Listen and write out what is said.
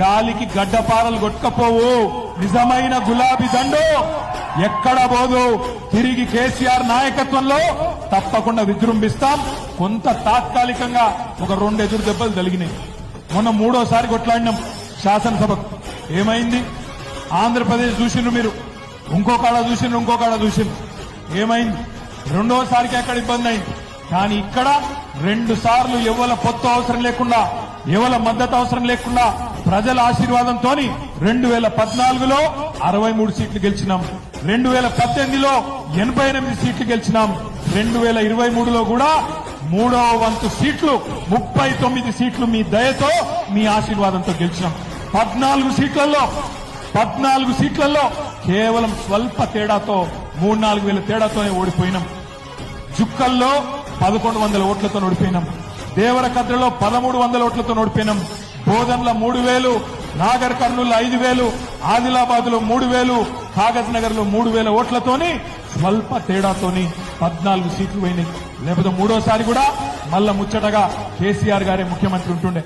గాలికి గడ్డపారలు కొట్టుకపోవు. నిజమైన గులాబీ దండు ఎక్కడ పోదు. తిరిగి కేసీఆర్ నాయకత్వంలో తప్పకుండా విజృంభిస్తాం. కొంత తాత్కాలికంగా ఒక రెండు ఎదురు దెబ్బలు తగిలినాయి. మొన్న మూడోసారి కొట్లాడినాం శాసనసభకు. ఏమైంది? ఆంధ్రప్రదేశ్ చూసిండ్రు మీరు. ఇంకో కాడ చూసిండ్రు ఇంకో కాడ చూసిండ్రు. ఏమైంది? రెండోసారికి ఎక్కడ ఇబ్బంది అయింది? కానీ ఇక్కడ రెండు సార్లు ఎవల పొత్తు అవసరం లేకుండా ఎవల మద్దతు అవసరం లేకుండా ప్రజల ఆశీర్వాదంతో రెండు వేల పద్నాలుగులో అరవై మూడు సీట్లు గెలిచినాం. రెండు వేల పద్దెనిమిదిలో ఎనభై ఎనిమిది సీట్లు గెలిచినాం. రెండు వేల ఇరవై మూడులో కూడా మూడవ వంతు సీట్లు ముప్పై తొమ్మిది సీట్లు మీ దయతో మీ ఆశీర్వాదంతో గెలిచినాం. పద్నాలుగు సీట్లలో పద్నాలుగు సీట్లలో కేవలం స్వల్ప తేడాతో మూడు నాలుగు వేల తేడాతోనే ఓడిపోయినాం. జుక్కల్లో పదకొండు వందల ఓట్లతో ఓడిపోయినాం. దేవరకద్రలో పదమూడు వందల ఓట్లతో ఓడిపోయినాం. బోధన్ల మూడు వేలు నాగర్ కర్నూలు ఐదు వేలు ఆదిలాబాద్లో మూడు వేలు కాగజ్ నగర్లో మూడు వేల ఓట్లతోని స్వల్ప తేడాతోని పద్నాలుగు సీట్లు పోయినాయి. లేకపోతే మూడోసారి కూడా మళ్ళా ముచ్చటగా కేసీఆర్ గారే ముఖ్యమంత్రి ఉంటుండే.